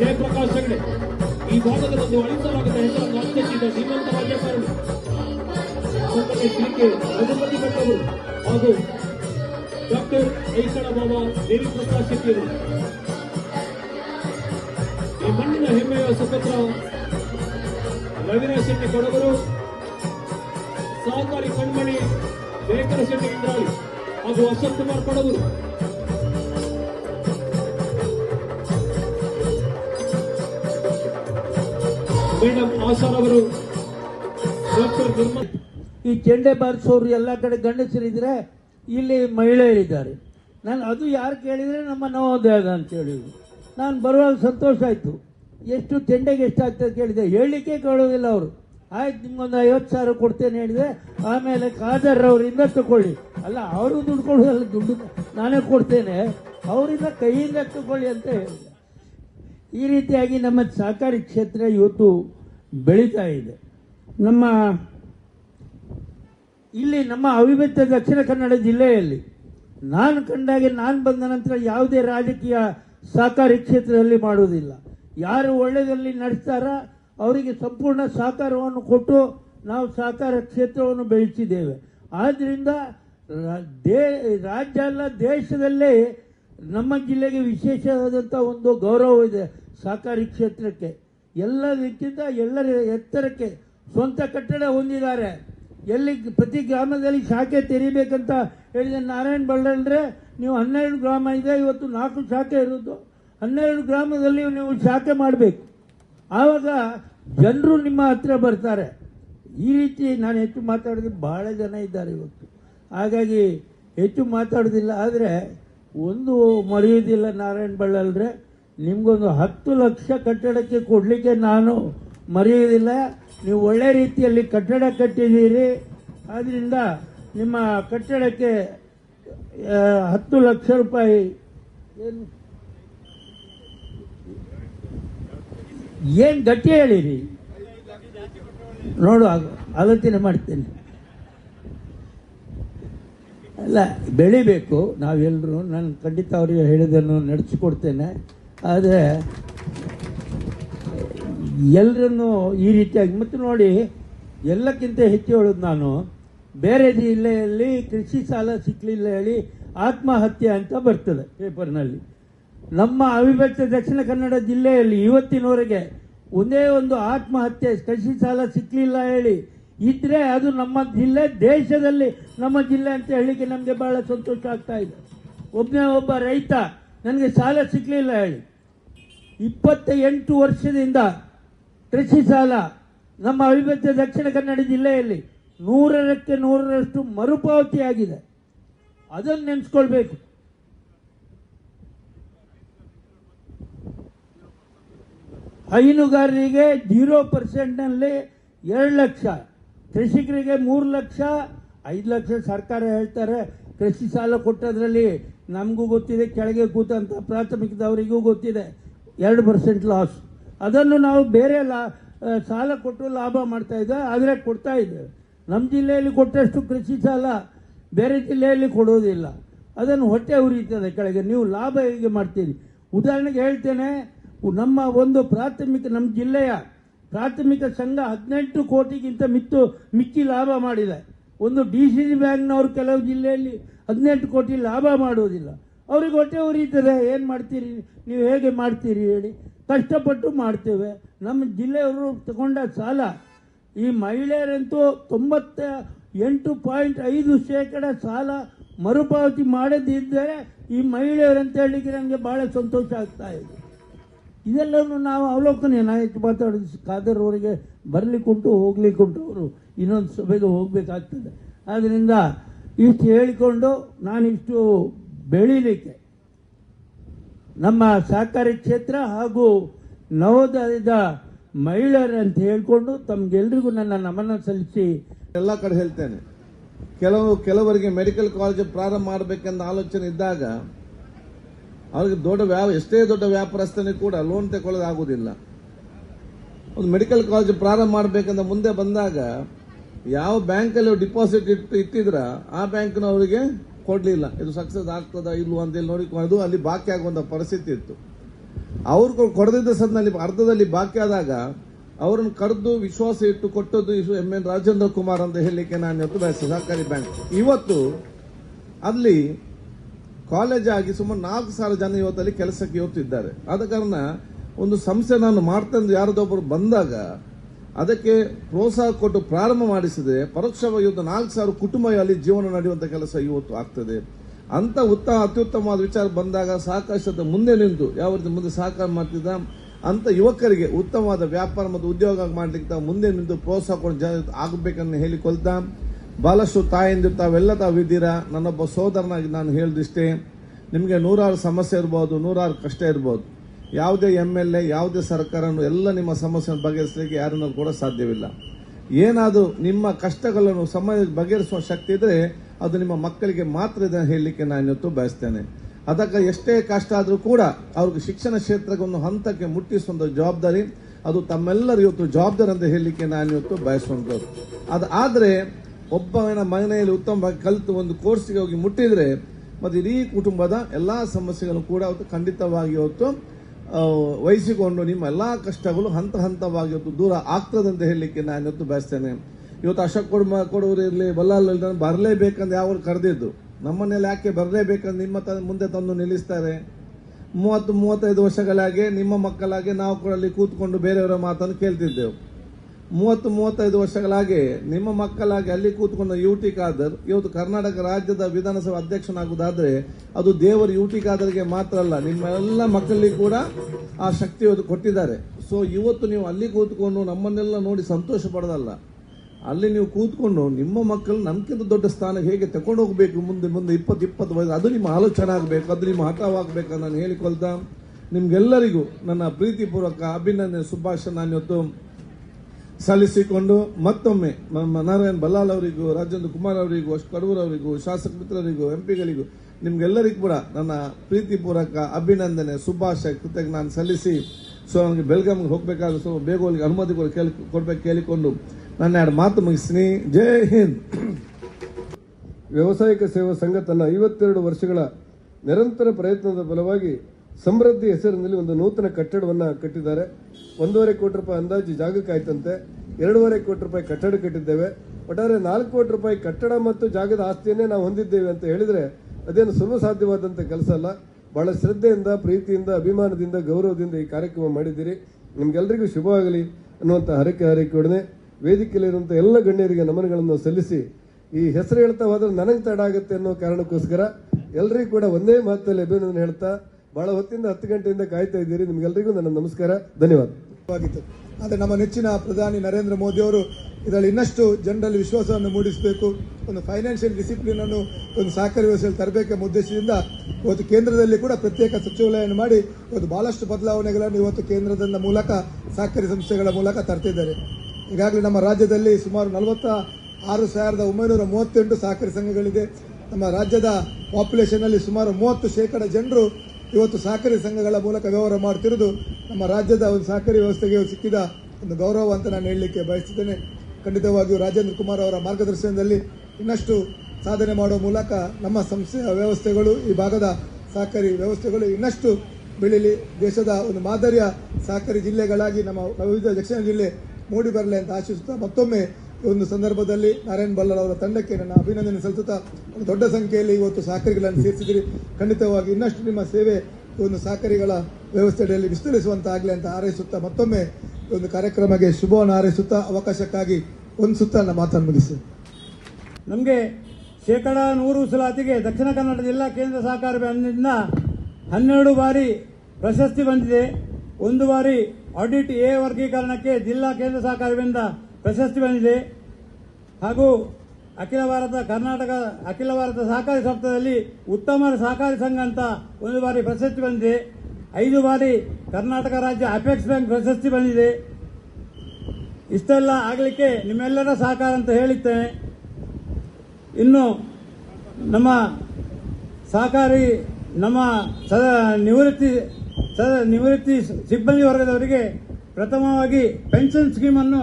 ಜಯಪ್ರಕಾಶ್ ಹೆಗಡೆ. ಈ ಭಾಗದ ಒಂದು ಅಳಿಸಲಾಗದ ಹೆಸರನ್ನು ಅತ್ಯಂತ ಶ್ರೀಮಂತ ರಾಜ್ಯಕಾರಣಿ ಸನ್ಮಾನ್ಯ ಶ್ರೀ ಕೆ ರಘುಪತಿ ಭಟ್ ಅವರು ಹಾಗೂ ಡಾಕ್ಟರ್ ಐಕಣ ಬಾಬಾ ದೇವಿ ಪ್ರಕಾಶ್ ಶೆಟ್ಟಿಯವರು. ಈ ಮಣ್ಣಿನ ಹೆಮ್ಮೆಯ ಸುಪುತ್ರ ರವೀನಾ ಶೆಟ್ಟಿ ಕೊಡಗರು, ಸಹಕಾರಿ ಕಣ್ಮಣಿ ಶೆಟ್ಟಿ ಇಂದ್ರಾಳಿ ಹಾಗೂ ಅಶೋಕ್ ಕುಮಾರ್ ಕೊಡಗರು. ನಿರ್ಮಲ್ ಈ ಚೆಂಡೆ ಬಾರಿಸೋರು ಎಲ್ಲ ಕಡೆ ಗಂಡಸರಿದ್ರೆ ಇಲ್ಲಿ ಮಹಿಳೆಯರಿದ್ದಾರೆ. ನಾನು ಅದು ಯಾರು ಕೇಳಿದರೆ ನಮ್ಮ ನವೋದಯ ಅಂತ ಹೇಳಿದ್ರು. ನಾನು ಬರುವಾಗ ಸಂತೋಷ ಆಯಿತು. ಎಷ್ಟು ಚೆಂಡೆಗೆ ಎಷ್ಟಾಗ್ತದೆ ಕೇಳಿದೆ. ಹೇಳಲಿಕ್ಕೆ ಕೇಳೋದಿಲ್ಲ ಅವರು. ಆಯ್ತು, ನಿಮ್ಗೊಂದು ಐವತ್ತು ಸಾವಿರ ಕೊಡ್ತೇನೆ ಹೇಳಿದೆ. ಆಮೇಲೆ ಖಾದರ್ ಅವರಿಂದ ತಗೊಳ್ಳಿ. ಅಲ್ಲ, ಅವರು ದುಡ್ಡು ಕೊಡೋದಲ್ಲ ದುಡ್ಡು ನಾನೇ ಕೊಡ್ತೇನೆ. ಅವರಿಂದ ಕೈಯಿಂದ ತಗೊಳ್ಳಿ ಅಂತ ಹೇಳಿದೆ. ಈ ರೀತಿಯಾಗಿ ನಮ್ಮ ಸಹಕಾರಿ ಕ್ಷೇತ್ರ ಇವತ್ತು ಬೆಳೀತಾ ಇದೆ. ನಮ್ಮ ಇಲ್ಲಿ ನಮ್ಮ ಅವಿಭಕ್ತ ದಕ್ಷಿಣ ಕನ್ನಡ ಜಿಲ್ಲೆಯಲ್ಲಿ ನಾನು ಕಂಡಾಗೆ ನಾನು ಬಂದ ನಂತರ ಯಾವುದೇ ರಾಜಕೀಯ ಸಹಕಾರಿ ಕ್ಷೇತ್ರದಲ್ಲಿ ಮಾಡುವುದಿಲ್ಲ. ಯಾರು ಒಳ್ಳೆಯದಲ್ಲಿ ನಡೆಸ್ತಾರ ಅವರಿಗೆ ಸಂಪೂರ್ಣ ಸಹಕಾರವನ್ನು ಕೊಟ್ಟು ನಾವು ಸಹಕಾರ ಕ್ಷೇತ್ರವನ್ನು ಬೆಳೆಸಿದ್ದೇವೆ. ಆದ್ದರಿಂದ ದೇ, ರಾಜ್ಯ ಅಲ್ಲ, ದೇಶದಲ್ಲೇ ನಮ್ಮ ಜಿಲ್ಲೆಗೆ ವಿಶೇಷವಾದಂಥ ಒಂದು ಗೌರವ ಇದೆ ಸಹಕಾರಿ ಕ್ಷೇತ್ರಕ್ಕೆ. ಎಲ್ಲದಕ್ಕಿಂತ ಎಲ್ಲರ ಎತ್ತರಕ್ಕೆ ಸ್ವಂತ ಕಟ್ಟಡ ಹೊಂದಿದ್ದಾರೆ. ಎಲ್ಲಿ ಪ್ರತಿ ಗ್ರಾಮದಲ್ಲಿ ಶಾಖೆ ತೆರೀಬೇಕಂತ ಹೇಳಿದ ನಾರಾಯಣ ಬಳ್ಳಂದ್ರೆ, ನೀವು ಹನ್ನೆರಡು ಗ್ರಾಮ ಇದೆ, ಇವತ್ತು ನಾಲ್ಕು ಶಾಖೆ ಇರೋದು ಹನ್ನೆರಡು ಗ್ರಾಮದಲ್ಲಿ ನೀವು ಶಾಖೆ ಮಾಡಬೇಕು. ಆವಾಗ ಜನರು ನಿಮ್ಮ ಹತ್ರ ಬರ್ತಾರೆ. ಈ ರೀತಿ ನಾನು ಹೆಚ್ಚು ಮಾತಾಡಿದ್ರೆ ಬಹಳ ಜನ ಇದ್ದಾರೆ ಇವತ್ತು. ಹಾಗಾಗಿ ಹೆಚ್ಚು ಮಾತಾಡೋದಿಲ್ಲ, ಆದರೆ ಒಂದು ಮರೆಯೋದಿಲ್ಲ ನಾರಾಯಣ ಬಳ್ಳಲ್ರೆ ನಿಮಗೊಂದು ಹತ್ತು ಲಕ್ಷ ಕಟ್ಟಡಕ್ಕೆ ಕೊಡಲಿಕ್ಕೆ ನಾನು ಮರೆಯುವುದಿಲ್ಲ. ನೀವು ಒಳ್ಳೆ ರೀತಿಯಲ್ಲಿ ಕಟ್ಟಡ ಕಟ್ಟಿದ್ದೀರಿ. ಆದ್ದರಿಂದ ನಿಮ್ಮ ಕಟ್ಟಡಕ್ಕೆ ಹತ್ತು ಲಕ್ಷ ರೂಪಾಯಿ ಏನು? ಏನು ಗಟ್ಟಿ ಹೇಳಿರಿ? ನೋಡು ಆಲೋಚನೆ ಮಾಡ್ತೇನೆ. ಅಲ್ಲ, ಬೆಳಿಬೇಕು. ನಾವೆಲ್ಲರೂ ನಾನು ಖಂಡಿತ ಅವರಿಗೆ ಹೇಳಿದ್ದನ್ನು ನಡೆಸಿಕೊಡ್ತೇನೆ. ಆದರೆ ಎಲ್ಲರನ್ನು ಈ ರೀತಿಯಾಗಿ, ಮತ್ತು ನೋಡಿ, ಎಲ್ಲಕ್ಕಿಂತ ಹೆಚ್ಚು ಹೇಳೋದು ನಾನು ಬೇರೆ ಜಿಲ್ಲೆಯಲ್ಲಿ ಕೃಷಿ ಸಾಲ ಸಿಕ್ಕಲಿಲ್ಲ ಹೇಳಿ ಆತ್ಮಹತ್ಯೆ ಅಂತ ಬರ್ತದೆ ಪೇಪರ್ನಲ್ಲಿ. ನಮ್ಮ ಅವಿಭಕ್ತ ದಕ್ಷಿಣ ಕನ್ನಡ ಜಿಲ್ಲೆಯಲ್ಲಿ ಇವತ್ತಿನವರೆಗೆ ಒಂದೇ ಒಂದು ಆತ್ಮಹತ್ಯೆ, ಕೃಷಿ ಸಾಲ ಸಿಕ್ಕಲಿಲ್ಲ ಹೇಳಿ, ಇದ್ರೆ ಅದು ನಮ್ಮ ಜಿಲ್ಲೆ, ದೇಶದಲ್ಲಿ ನಮ್ಮ ಜಿಲ್ಲೆ ಅಂತ ಹೇಳಲಿಕ್ಕೆ ನಮಗೆ ಬಹಳ ಸಂತೋಷ ಆಗ್ತಾ ಇದೆ. ಒಬ್ಬನೇ ಒಬ್ಬ ರೈತ, ನನಗೆ ಸಾಲ ಸಿಕ್ಕಲಿಲ್ಲ ಹೇಳಿ. ಇಪ್ಪತ್ತ ಎಂಟು ವರ್ಷದಿಂದ ಕೃಷಿ ಸಾಲ ನಮ್ಮ ಅವಿಭಜ್ಯ ದಕ್ಷಿಣ ಕನ್ನಡ ಜಿಲ್ಲೆಯಲ್ಲಿ ನೂರರಕ್ಕೆ ನೂರರಷ್ಟು ಮರುಪಾವತಿಯಾಗಿದೆ ಅದನ್ನು ನೆನೆಸ್ಕೊಳ್ಬೇಕು. ಹೈನುಗಾರರಿಗೆ ಜೀರೋ ಪರ್ಸೆಂಟ್ನಲ್ಲಿ ಎರಡು ಲಕ್ಷ, ಕೃಷಿಕರಿಗೆ ಮೂರು ಲಕ್ಷ, ಐದು ಲಕ್ಷ ಸರ್ಕಾರ ಹೇಳ್ತಾರೆ, ಕೃಷಿ ಸಾಲ ಕೊಟ್ಟದ್ರಲ್ಲಿ ನಮಗೂ ಗೊತ್ತಿದೆ, ಕೆಳಗೆ ಕೂತಂತ ಪ್ರಾಥಮಿಕದವರಿಗೂ ಗೊತ್ತಿದೆ. ಎರಡು ಪರ್ಸೆಂಟ್ ಲಾಸ್ ಅದನ್ನು ನಾವು ಬೇರೆ ಲಾ ಸಾಲ ಕೊಟ್ಟು ಲಾಭ ಮಾಡ್ತಾ ಇದ್ದೆ, ಆದರೆ ಕೊಡ್ತಾ ಇದ್ದೇವೆ ನಮ್ಮ ಜಿಲ್ಲೆಯಲ್ಲಿ ಕೊಟ್ಟಷ್ಟು ಕೃಷಿ ಸಾಲ ಬೇರೆ ಜಿಲ್ಲೆಯಲ್ಲಿ ಕೊಡೋದಿಲ್ಲ. ಅದನ್ನು ಹೊಟ್ಟೆ ಉರಿತದೆ ಕೆಳಗೆ. ನೀವು ಲಾಭ ಹೇಗೆ ಮಾಡ್ತೀರಿ? ಉದಾಹರಣೆಗೆ ಹೇಳ್ತೇನೆ ನಮ್ಮ ಒಂದು ಪ್ರಾಥಮಿಕ ನಮ್ಮ ಜಿಲ್ಲೆಯ ಪ್ರಾಥಮಿಕ ಸಂಘ ಹದಿನೆಂಟು ಕೋಟಿಗಿಂತ ಮಿತ್ತು, ಮಿಕ್ಕಿ ಲಾಭ ಮಾಡಿದೆ. ಒಂದು ಡಿ ಸಿ ಸಿ ಬ್ಯಾಂಕ್ನವರು ಕೆಲವು ಜಿಲ್ಲೆಯಲ್ಲಿ ಹದಿನೆಂಟು ಕೋಟಿ ಲಾಭ ಮಾಡುವುದಿಲ್ಲ. ಅವ್ರಿಗೆ ಹೊಟ್ಟೆ ಉರಿತದೆ, ಏನು ಮಾಡ್ತೀರಿ? ನೀವು ಹೇಗೆ ಮಾಡ್ತೀರಿ ಹೇಳಿ. ಕಷ್ಟಪಟ್ಟು ಮಾಡ್ತೇವೆ. ನಮ್ಮ ಜಿಲ್ಲೆಯವರು ತಗೊಂಡ ಸಾಲ. ಈ ಮಹಿಳೆಯರಂತೂ ತೊಂಬತ್ತ ಎಂಟು ಪಾಯಿಂಟ್ ಐದು ಶೇಕಡ ಸಾಲ ಮರುಪಾವತಿ ಮಾಡದಿದ್ದರೆ ಈ ಮಹಿಳೆಯರಂತ ಹೇಳಿಕ್ಕೆ ನನಗೆ ಭಾಳ ಸಂತೋಷ ಆಗ್ತಾ ಇದೆ. ಇದೆಲ್ಲವನ್ನು ನಾವು ಅವಲೋಕನೆ ನಾ ಹೆಚ್ಚು ಮಾತಾಡೋದು ಖಾದರ್ ಅವರಿಗೆ ಬರಲಿಕ್ಕುಂಟು, ಹೋಗ್ಲಿಕ್ಕುಂಟು ಅವರು. ಇನ್ನೊಂದು ಸಭೆಗೆ ಹೋಗಬೇಕಾಗ್ತದೆ. ಆದ್ದರಿಂದ ಇಷ್ಟು ಹೇಳಿಕೊಂಡು ನಾನಿಷ್ಟು ಬೆಳೀಲಿಕ್ಕೆ. ನಮ್ಮ ಸಹಕಾರಿ ಕ್ಷೇತ್ರ ಹಾಗೂ ನವೋದಯದ ಮಹಿಳೆಯರು ಅಂತ ಹೇಳಿಕೊಂಡು ತಮ್ಗೆಲ್ರಿಗೂ ನನ್ನ ನಮನ ಸಲ್ಲಿಸಿ. ಎಲ್ಲ ಕಡೆ ಹೇಳ್ತೇನೆ. ಕೆಲವು, ಕೆಲವರಿಗೆ ಮೆಡಿಕಲ್ ಕಾಲೇಜ್ ಪ್ರಾರಂಭ ಮಾಡಬೇಕೆಂದ ಆಲೋಚನೆ ಇದ್ದಾಗ ಅವ್ರಿಗೆ ದೊಡ್ಡ ವ್ಯಾಪ ಎಷ್ಟೇ ದೊಡ್ಡ ವ್ಯಾಪಾರಸ್ಥನೇ ಕೂಡ ಲೋನ್ ತಗೊಳ್ಳೋದಾಗುವುದಿಲ್ಲ ಒಂದು ಮೆಡಿಕಲ್ ಕಾಲೇಜ್ ಪ್ರಾರಂಭ ಮಾಡಬೇಕಂತ ಮುಂದೆ ಬಂದಾಗ ಯಾವ ಬ್ಯಾಂಕಲ್ಲಿ ಡಿಪಾಸಿಟ್ ಇಟ್ಟು, ಇಟ್ಟಿದ್ರ ಆ ಬ್ಯಾಂಕ್ನವರಿಗೆ ಕೊಡ್ಲಿಲ್ಲ. ಇದು ಸಕ್ಸಸ್ ಆಗ್ತದ ಇಲ್ವ ಅಂತೇಳಿ ನೋಡಿಕೊಂಡು ಅಲ್ಲಿ ಬಾಕಿ ಆಗುವಂತ ಪರಿಸ್ಥಿತಿ ಇತ್ತು. ಅವ್ರು ಕೊಡದಿದ್ದ ಸದ್ನಲ್ಲಿ ಅರ್ಧದಲ್ಲಿ ಬಾಕಿ ಆದಾಗ ಅವರನ್ನು ಕರೆದು ವಿಶ್ವಾಸ ಇಟ್ಟು ಕೊಟ್ಟದ್ದು ಎಂ ಎನ್ ರಾಜೇಂದ್ರ ಕುಮಾರ್ ಅಂತ ಹೇಳಲಿಕ್ಕೆ ನಾನು ಇವತ್ತು ಬಯಸ ಸಹಕಾರಿ ಬ್ಯಾಂಕ್ ಇವತ್ತು ಅಲ್ಲಿ ಕಾಲೇಜ್ ಆಗಿ ಸುಮಾರು ನಾಲ್ಕು ಸಾವಿರ ಜನ ಇವತ್ತಲ್ಲಿ ಕೆಲಸಕ್ಕೆ ಇವತ್ತಿದ್ದಾರೆ. ಆದ ಕಾರಣ ಒಂದು ಸಂಸ್ಥೆ ನಾನು ಮಾಡ್ತಂದು ಯಾರದೊಬ್ಬರು ಬಂದಾಗ ಅದಕ್ಕೆ ಪ್ರೋತ್ಸಾಹ ಕೊಟ್ಟು ಪ್ರಾರಂಭ ಮಾಡಿಸಿದರೆ ಪರೋಕ್ಷವಾಗಿ ಇವತ್ತು ನಾಲ್ಕು ಸಾವಿರ ಕುಟುಂಬ ಅಲ್ಲಿ ಜೀವನ ನಡೆಯುವಂತ ಕೆಲಸ ಇವತ್ತು ಆಗ್ತದೆ. ಅಂತ ಉತ್ತಮ, ಅತ್ಯುತ್ತಮವಾದ ವಿಚಾರ ಬಂದಾಗ ಸಾಕಷ್ಟು ಮುಂದೆ ನಿಂತು ಯಾವ ರೀತಿ ಮುಂದೆ ಸಹಕಾರ ಮಾಡ್ತಿದ್ದ ಅಂತ ಯುವಕರಿಗೆ ಉತ್ತಮವಾದ ವ್ಯಾಪಾರ ಮತ್ತು ಉದ್ಯೋಗ ಮಾಡ್ಲಿಕ್ಕೆ ಮುಂದೆ ನಿಂತು ಪ್ರೋತ್ಸಾಹ ಕೊಟ್ಟು ಜನ ಆಗಬೇಕನ್ನು ಹೇಳಿಕೊಳ್ತಾ, ಬಹಳಷ್ಟು ತಾಯಂದಿರು ತಾವೆಲ್ಲ ತಾವಿದ್ದೀರಾ ನನ್ನೊಬ್ಬ ಸೋದರನಾಗಿ ನಾನು ಹೇಳಿದಿಷ್ಟೇ ನಿಮಗೆ ನೂರಾರು ಸಮಸ್ಯೆ ಇರ್ಬೋದು, ನೂರಾರು ಕಷ್ಟ ಇರ್ಬೋದು. ಯಾವುದೇ ಎಂ ಎಲ್ ಎ, ಯಾವುದೇ ಸರ್ಕಾರನು ಎಲ್ಲ ನಿಮ್ಮ ಸಮಸ್ಯೆಯನ್ನು ಬಗೆಹರಿಸಲಿಕ್ಕೆ ಯಾರನ್ನೂ ಕೂಡ ಸಾಧ್ಯವಿಲ್ಲ. ಏನಾದರೂ ನಿಮ್ಮ ಕಷ್ಟಗಳನ್ನು ಸಮಯಕ್ಕೆ ಬಗೆಹರಿಸುವ ಶಕ್ತಿ ಇದ್ರೆ ಅದು ನಿಮ್ಮ ಮಕ್ಕಳಿಗೆ ಮಾತ್ರ ಇದನ್ನು ಹೇಳಲಿಕ್ಕೆ ನಾನು ಇವತ್ತು ಬಯಸ್ತೇನೆ. ಅದಕ್ಕೆ ಎಷ್ಟೇ ಕಷ್ಟ ಆದರೂ ಕೂಡ ಅವ್ರಿಗೆ ಶಿಕ್ಷಣ ಕ್ಷೇತ್ರಕ್ಕೆ ಒಂದು ಹಂತಕ್ಕೆ ಮುಟ್ಟಿಸುವಂಥ ಜವಾಬ್ದಾರಿ ಅದು ತಮ್ಮೆಲ್ಲರ ಇವತ್ತು ಜವಾಬ್ದಾರಿ ಅಂತ ಹೇಳಲಿಕ್ಕೆ ನಾನು ಇವತ್ತು ಬಯಸುವಂಥದ್ದು ಅದು ಆದರೆ ಒಬ್ಬನ ಮನೆಯಲ್ಲಿ ಉತ್ತಮವಾಗಿ ಕಲಿತು ಒಂದು ಕೋರ್ಸ್ಗೆ ಹೋಗಿ ಮುಟ್ಟಿದರೆ ಮತ್ತು ಇಡೀ ಕುಟುಂಬದ ಎಲ್ಲ ಸಮಸ್ಯೆಗಳು ಕೂಡ ಅವತ್ತು ಖಂಡಿತವಾಗಿ ಇವತ್ತು ವಹಿಸಿಕೊಂಡು ನಿಮ್ಮ ಎಲ್ಲ ಕಷ್ಟಗಳು ಹಂತ ಹಂತವಾಗಿ ದೂರ ಆಗ್ತದೆ ಅಂತ ಹೇಳಲಿಕ್ಕೆ ನಾನು ಇವತ್ತು ಬಯಸ್ತೇನೆ. ಇವತ್ತು ಅಶೋಕ್ ಕೊಡ್ಮ ಕೊಡೋರು ಇರಲಿ ಬಲ್ಲಾಲ್ ಬರಲೇಬೇಕಂತ ಯಾವಾಗ ಕರೆದಿದ್ದು? ನಮ್ಮನೇಲಿ ಯಾಕೆ ಬರಲೇಬೇಕಂತ ನಿಮ್ಮ ತ- ಮುಂದೆ ತಂದು ನಿಲ್ಲಿಸ್ತಾರೆ? ಮೂವತ್ತು, ಮೂವತ್ತೈದು ವರ್ಷಗಳಾಗೆ ನಿಮ್ಮ ಮಕ್ಕಳಾಗೆ ನಾವು ಕೂಡ ಅಲ್ಲಿ ಕೂತ್ಕೊಂಡು ಬೇರೆಯವರ ಮಾತನ್ನು ಕೇಳ್ತಿದ್ದೆವು. ಮೂವತ್ತು, ಮೂವತ್ತೈದು ವರ್ಷಗಳಾಗಿ ನಿಮ್ಮ ಮಕ್ಕಳಾಗಿ ಅಲ್ಲಿ ಕೂತ್ಕೊಂಡ ಯು ಟಿ ಖಾದರ್, ಇವತ್ತು ಕರ್ನಾಟಕ ರಾಜ್ಯದ ವಿಧಾನಸಭಾ ಅಧ್ಯಕ್ಷನಾಗುವುದಾದ್ರೆ ಅದು ದೇವರು ಯುಟಿ ಖಾದರ್ಗೆ ಮಾತ್ರ ಅಲ್ಲ, ನಿಮ್ಮ ಎಲ್ಲ ಮಕ್ಕಳಿಗೆ ಕೂಡ ಆ ಶಕ್ತಿ ಇವತ್ತು ಕೊಟ್ಟಿದ್ದಾರೆ. ಸೊ ಇವತ್ತು ನೀವು ಅಲ್ಲಿ ಕೂತ್ಕೊಂಡು ನಮ್ಮನ್ನೆಲ್ಲ ನೋಡಿ ಸಂತೋಷ ಪಡೋದಲ್ಲ. ಅಲ್ಲಿ ನೀವು ಕೂತ್ಕೊಂಡು ನಿಮ್ಮ ಮಕ್ಕಳು ನಮ್ಗಿಂತ ದೊಡ್ಡ ಸ್ಥಾನಕ್ಕೆ ಹೇಗೆ ತಗೊಂಡು ಹೋಗ್ಬೇಕು ಮುಂದೆ ಮುಂದೆ ಇಪ್ಪತ್ತು ಇಪ್ಪತ್ತು ವಯಸ್ಸು, ಅದು ನಿಮ್ಮ ಆಲೋಚನೆ ಆಗಬೇಕು, ಅದು ನಿಮ್ಮ ಹಠವಾಗಬೇಕು ನಾನು ಹೇಳಿಕೊಳ್ತಾ, ನಿಮ್ಗೆಲ್ಲರಿಗೂ ನನ್ನ ಪ್ರೀತಿಪೂರ್ವಕ ಅಭಿನಂದನೆ, ಶುಭಾಶಯ ನಾನು ಇವತ್ತು ಸಲ್ಲಿಸಿಕೊಂಡು ಮತ್ತೊಮ್ಮೆ ನಮ್ಮ ನಾರಾಯಣ್ ಬಲ್ಲಾಲ್ ಅವರಿಗೂ, ರಾಜೇಂದ್ರ ಕುಮಾರ್ ಅವರಿಗೂ ಅಶ್ ಕಡೂರ್ ಅವರಿಗೂ, ಶಾಸಕ ಮಿತ್ರರಿಗೂ, ಎಂಪಿಗಳಿಗೂ, ನಿಮ್ಗೆಲ್ಲರಿಗೂ ಕೂಡ ನನ್ನ ಪ್ರೀತಿಪೂರ್ವಕ ಅಭಿನಂದನೆ, ಶುಭಾಶಯ ನಾನು ಸಲ್ಲಿಸಿ ಸೊ ನನಗೆ ಬೆಲ್ಗಾಮ್ಗೆ ಹೋಗಬೇಕಾದ್ರೆ ಸ್ವಲ್ಪ ಬೇಗ ಹೋಗಿ ಅನುಮತಿ ಕೂಡ ಕೇಳಿ, ಕೊಡ್ಬೇಕು ಕೇಳಿಕೊಂಡು ನನ್ನ ಎರಡು ಮಾತು ಮುಗಿಸ್ತೀನಿ. ಜೈ ಹಿಂದ್. ವ್ಯವಸಾಯಿಕ ಸೇವಾ ಸಂಘ ತನ್ನ ಐವತ್ತೆರಡು ವರ್ಷಗಳ ನಿರಂತರ ಪ್ರಯತ್ನದ ಫಲವಾಗಿ ಸಮೃದ್ಧಿ ಹೆಸರಿನಲ್ಲಿ ಒಂದು ನೂತನ ಕಟ್ಟಡವನ್ನು ಕಟ್ಟಿದ್ದಾರೆ. ಒಂದೂವರೆ ಕೋಟಿ ರೂಪಾಯಿ ಅಂದಾಜು ಜಾಗಕ್ಕಾಯ್ತಂತೆ ಎರಡೂವರೆ ಕೋಟಿ ರೂಪಾಯಿ ಕಟ್ಟಡ ಕಟ್ಟಿದ್ದೇವೆ. ಒಟ್ಟಾರೆ ನಾಲ್ಕು ಕೋಟಿ ರೂಪಾಯಿ ಕಟ್ಟಡ ಮತ್ತು ಜಾಗದ ಆಸ್ತಿಯನ್ನೇ ನಾವು ಹೊಂದಿದ್ದೇವೆ ಅಂತ ಹೇಳಿದರೆ ಅದೇನು ಸುಲಭ ಸಾಧ್ಯವಾದಂಥ ಕೆಲಸ ಅಲ್ಲ. ಬಹಳ ಶ್ರದ್ಧೆಯಿಂದ, ಪ್ರೀತಿಯಿಂದ, ಅಭಿಮಾನದಿಂದ, ಗೌರವದಿಂದ ಈ ಕಾರ್ಯಕ್ರಮ ಮಾಡಿದ್ದೀರಿ. ನಿಮ್ಗೆಲ್ಲರಿಗೂ ಶುಭವಾಗಲಿ ಅನ್ನುವಂಥ ಹರಕೆ ಹಾರೈಕೆಯೊಡನೆ ವೇದಿಕೆಯಲ್ಲಿರುವಂಥ ಎಲ್ಲ ಗಣ್ಯರಿಗೆ ನಮನಗಳನ್ನು ಸಲ್ಲಿಸಿ. ಈ ಹೆಸರು ಹೇಳ್ತಾ ಹೋದ್ರೆ ನನಗೆ ತಡ ಆಗುತ್ತೆ ಅನ್ನೋ ಕಾರಣಕ್ಕೋಸ್ಕರ ಎಲ್ಲರಿಗೂ ಕೂಡ ಒಂದೇ ಮಾತಲ್ಲಿ ಅಭಿನಂದನೆ ಹೇಳ್ತಾ ಬಹಳ ಹೊತ್ತಿಂದ ಹತ್ತು ಗಂಟೆಯಿಂದ ಕಾಯ್ತಾ ಇದ್ದೀರಿ. ನಿಮ್ಗೆಲ್ಲರಿಗೂ ನನ್ನ ನಮಸ್ಕಾರ. ಧನ್ಯವಾದ. ಆಗಿತ್ತು ಆದರೆ ನಮ್ಮ ನೆಚ್ಚಿನ ಪ್ರಧಾನಿ ನರೇಂದ್ರ ಮೋದಿ ಅವರು ಇದರಲ್ಲಿ ಇನ್ನಷ್ಟು ಜನರಲ್ಲಿ ವಿಶ್ವಾಸವನ್ನು ಮೂಡಿಸಬೇಕು, ಒಂದು ಫೈನಾನ್ಷಿಯಲ್ ಡಿಸಿಪ್ಲಿನ್ ಅನ್ನು ಒಂದು ಸಹಕಾರಿ ವ್ಯವಸ್ಥೆಯಲ್ಲಿ ತರಬೇಕೆಂಬ ಉದ್ದೇಶದಿಂದ ಇವತ್ತು ಕೇಂದ್ರದಲ್ಲಿ ಕೂಡ ಪ್ರತ್ಯೇಕ ಸಚಿವಾಲಯವನ್ನು ಮಾಡಿ ಇವತ್ತು ಬಹಳಷ್ಟು ಬದಲಾವಣೆಗಳನ್ನು ಇವತ್ತು ಕೇಂದ್ರದ ಮೂಲಕ ಸಹಕಾರಿ ಸಂಸ್ಥೆಗಳ ಮೂಲಕ ತರ್ತಿದ್ದಾರೆ. ಈಗಾಗಲೇ ನಮ್ಮ ರಾಜ್ಯದಲ್ಲಿ ಸುಮಾರು ನಲವತ್ತ ಆರು ಸಾವಿರದ ಒಂಬೈನೂರ ಮೂವತ್ತೆಂಟು ಸಹಕಾರಿ ಸಂಘಗಳಿದೆ. ನಮ್ಮ ರಾಜ್ಯದ ಪಾಪ್ಯುಲೇಷನ್ ಅಲ್ಲಿ ಸುಮಾರು ಮೂವತ್ತು ಶೇಕಡ ಜನರು ಇವತ್ತು ಸಹಕಾರಿ ಸಂಘಗಳ ಮೂಲಕ ವ್ಯವಹಾರ ಮಾಡ್ತಿರೋದು ನಮ್ಮ ರಾಜ್ಯದ ಒಂದು ಸಹಕಾರಿ ವ್ಯವಸ್ಥೆಗೆ ಸಿಕ್ಕಿದ ಒಂದು ಗೌರವ ಅಂತ ನಾನು ಹೇಳಲಿಕ್ಕೆ ಬಯಸುತ್ತೇನೆ ಖಂಡಿತವಾಗಿಯೂ ರಾಜೇಂದ್ರ ಕುಮಾರ್ ಅವರ ಮಾರ್ಗದರ್ಶನದಲ್ಲಿ ಇನ್ನಷ್ಟು ಸಾಧನೆ ಮಾಡುವ ಮೂಲಕ ನಮ್ಮ ಸಂಸ್ಥೆಯ ವ್ಯವಸ್ಥೆಗಳು, ಈ ಭಾಗದ ಸಹಕಾರಿ ವ್ಯವಸ್ಥೆಗಳು ಇನ್ನಷ್ಟು ಬೆಳೀಲಿ. ದೇಶದ ಒಂದು ಮಾದರಿಯ ಸಹಕಾರಿ ಜಿಲ್ಲೆಗಳಾಗಿ ನಮ್ಮ ವಿವಿಧ ದಕ್ಷಿಣ ಜಿಲ್ಲೆ ಮೂಡಿ ಬರಲಿ ಅಂತ ಆಶಿಸುತ್ತಾ ಮತ್ತೊಮ್ಮೆ ಈ ಒಂದು ಸಂದರ್ಭದಲ್ಲಿ ನಾರಾಯಣ್ ಬಲ್ಲಾಳ್ ಅವರ ತಂಡಕ್ಕೆ ನನ್ನ ಅಭಿನಂದನೆ ಸಲ್ಲಿಸುತ್ತಾ, ಒಂದು ದೊಡ್ಡ ಸಂಖ್ಯೆಯಲ್ಲಿ ಇವತ್ತು ಸಹಕಾರಿಗಳನ್ನು ಸೇರಿಸಿದಿರಿ ಖಂಡಿತವಾಗಿ ಇನ್ನಷ್ಟು ನಿಮ್ಮ ಸೇವೆ ಒಂದು ಸಹಕಾರಿಗಳ ವ್ಯವಸ್ಥೆಯಲ್ಲಿ ವಿಸ್ತರಿಸುವಂತಾಗಲಿ ಅಂತ ಹಾರೈಸುತ್ತಾ, ಮತ್ತೊಮ್ಮೆ ಒಂದು ಕಾರ್ಯಕ್ರಮಕ್ಕೆ ಶುಭವನ್ನು ಹಾರೈಸುತ್ತಾ, ಅವಕಾಶಕ್ಕಾಗಿ ಒಂದು ಸುತ್ತ ನನ್ನ ಮಾತನ್ನು ಮುಗಿಸಿ. ನಮಗೆ ಶೇಕಡ ನೂರು ಸಲಾತಿಗೆ ದಕ್ಷಿಣ ಕನ್ನಡ ಜಿಲ್ಲಾ ಕೇಂದ್ರ ಸಹಕಾರ ಬ್ಯಾಂಕ್ನಿಂದ ಹನ್ನೆರಡು ಬಾರಿ ಪ್ರಶಸ್ತಿ ಬಂದಿದೆ. ಒಂದು ಬಾರಿ ಆಡಿಟ್ ಎ ವರ್ಗೀಕರಣಕ್ಕೆ ಜಿಲ್ಲಾ ಕೇಂದ್ರ ಸಹಕಾರದಿಂದ ಪ್ರಶಸ್ತಿ ಬಂದಿದೆ. ಹಾಗೂ ಅಖಿಲ ಭಾರತ ಕರ್ನಾಟಕ, ಅಖಿಲ ಭಾರತ ಸಹಕಾರಿ ಸಪ್ತದಲ್ಲಿ ಉತ್ತಮ ಸಹಕಾರಿ ಸಂಘ ಅಂತ ಒಂದು ಬಾರಿ ಪ್ರಶಸ್ತಿ ಬಂದಿದೆ. ಐದು ಬಾರಿ ಕರ್ನಾಟಕ ರಾಜ್ಯ ಅಪೆಕ್ಸ್ ಬ್ಯಾಂಕ್ ಪ್ರಶಸ್ತಿ ಬಂದಿದೆ. ಇಷ್ಟೆಲ್ಲ ಆಗಲಿಕ್ಕೆ ನಿಮ್ಮೆಲ್ಲರ ಸಹಕಾರ ಅಂತ ಹೇಳಿದ್ದೇನೆ ಇನ್ನು ನಮ್ಮ ಸಹಕಾರಿ, ನಮ್ಮ ಸದ ನಿವೃತ್ತಿ ಸದ ನಿವೃತ್ತಿ ಸಿಬ್ಬಂದಿ ವರ್ಗದವರಿಗೆ ಪ್ರಥಮವಾಗಿ ಪೆನ್ಷನ್ ಸ್ಕೀಮನ್ನು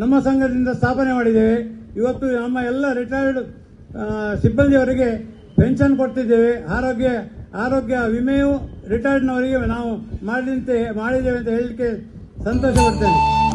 ನಮ್ಮ ಸಂಘದಿಂದ ಸ್ಥಾಪನೆ ಮಾಡಿದ್ದೇವೆ. ಇವತ್ತು ನಮ್ಮ ಎಲ್ಲ ರಿಟೈರ್ಡ್ ಸಿಬ್ಬಂದಿಯವರಿಗೆ ಪೆನ್ಷನ್ ಕೊಡ್ತಿದ್ದೇವೆ. ಆರೋಗ್ಯ ಆರೋಗ್ಯ ವಿಮೆಯು ರಿಟೈರ್ಡ್ನವರಿಗೆ ನಾವು ಮಾಡಿದಂತೆ, ಮಾಡಿದ್ದೇವೆ ಅಂತ ಹೇಳಲಿಕ್ಕೆ ಸಂತೋಷ ಪಡ್ತೇನೆ.